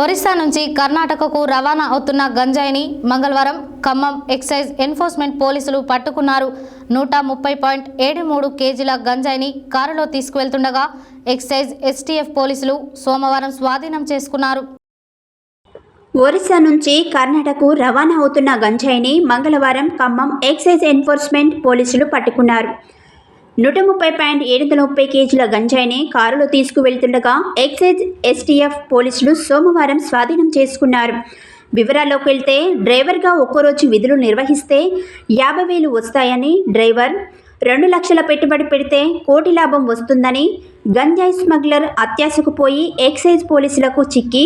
ఒరిస్సా నుంచి కర్ణాటకకు రవాణా అవుతున్న గంజాయిని మంగళవారం ఖమ్మం ఎక్సైజ్ ఎన్ఫోర్స్మెంట్ పోలీసులు పట్టుకున్నారు. నూట ముప్పై పాయింట్ ఏడు మూడు కేజీల గంజాయిని కారులో తీసుకువెళ్తుండగా ఎక్సైజ్ ఎస్టీఎఫ్ పోలీసులు సోమవారం స్వాధీనం చేసుకున్నారు. ఒరిస్సా నుంచి కర్ణాటకకు రవాణా అవుతున్న గంజాయిని మంగళవారం ఖమ్మం ఎక్సైజ్ ఎన్ఫోర్స్మెంట్ పోలీసులు పట్టుకున్నారు. నూట ముప్పై పాయింట్ ఏడు వందల ముప్పై కేజీల గంజాయిని కారులో తీసుకువెళ్తుండగా ఎక్సైజ్ ఎస్టీఎఫ్ పోలీసులు సోమవారం స్వాధీనం చేసుకున్నారు. వివరాల్లోకి వెళ్తే డ్రైవర్గా ఒక్కరోజు విధులు నిర్వహిస్తే యాభై వేలు వస్తాయని డ్రైవర్ రెండు లక్షల పెట్టుబడి పెడితే కోటి లాభం వస్తుందని గంజాయి స్మగ్లర్ అత్యాశకు పోయి ఎక్సైజ్ పోలీసులకు చిక్కి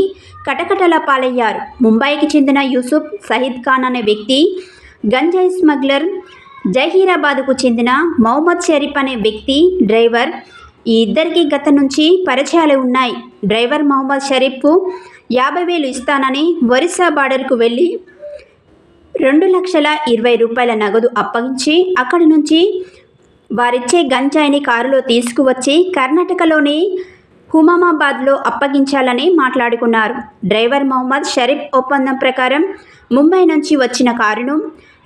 కటకటల పాలయ్యారు. ముంబైకి చెందిన యూసుఫ్ సహీద్ ఖాన్ అనే వ్యక్తి గంజాయి స్మగ్లర్ జహీరాబాద్కు చెందిన మహమ్మద్ షరీఫ్ అనే వ్యక్తి డ్రైవర్ ఈ ఇద్దరికి గత నుంచి పరిచయాలు ఉన్నాయి. డ్రైవర్ మహమ్మద్ షరీఫ్కు యాభై వేలు ఇస్తానని ఒరిస్సా బార్డర్కు వెళ్ళి రెండు లక్షల ఇరవై రూపాయల నగదు అప్పగించి అక్కడి నుంచి వారిచ్చే గంజాయిని కారులో తీసుకువచ్చి కర్ణాటకలోని హుమామాబాద్లో అప్పగించాలని మాట్లాడుకున్నారు. డ్రైవర్ మహమ్మద్ షరీఫ్ ఒప్పందం ప్రకారం ముంబై నుంచి వచ్చిన కారును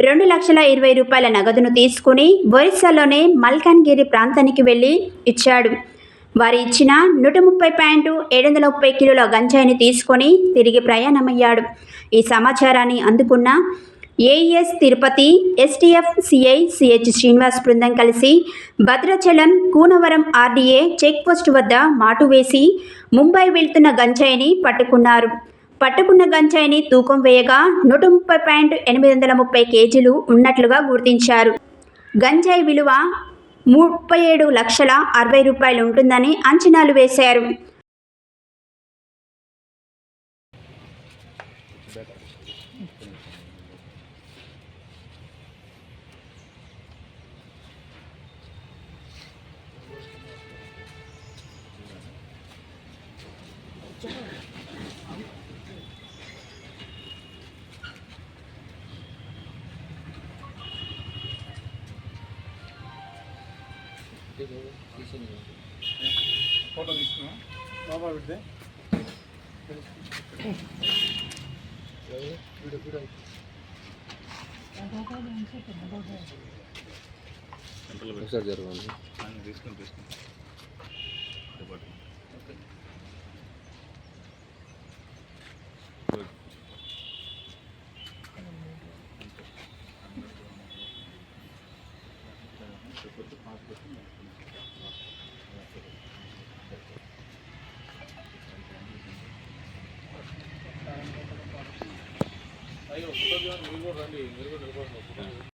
రెండు లక్షల ఇరవై రూపాయల నగదును తీసుకుని ఒరిస్సాలోనే మల్కాన్గిరి ప్రాంతానికి వెళ్ళి ఇచ్చాడు. వారు ఇచ్చిన నూట ముప్పై పాయింట్ ఏడు వందల ముప్పై కిలోల గంజాయిని తీసుకొని తిరిగి ప్రయాణమయ్యాడు. ఈ సమాచారాన్ని అందుకున్న AES Tirupati STF CI CH Srinivas బృందం కలిసి భద్రాచలం కూనవరం ఆర్డీఏ చెక్పోస్ట్ వద్ద మాటు వేసి ముంబై వెళ్తున్న గంజాయిని పట్టుకున్నారు. పట్టుకున్న గంజాయిని తూకం వేయగా నూట ముప్పై పాయింట్ ఎనిమిది వందల ముప్పై కేజీలు ఉన్నట్లుగా గుర్తించారు. గంజాయి విలువ ముప్పై ఏడు లక్షల అరవై రూపాయలు ఉంటుందని అంచనాలు వేశారు. ఫోటో తీసుకున్నా బాబా పెడితే ఒకసారి జరగండి. తీసుకుని తీసుకుని. అయ్యో ఫోటో మీరు కూడా రండి మీరు కూడా నిలబడండి ఫోటో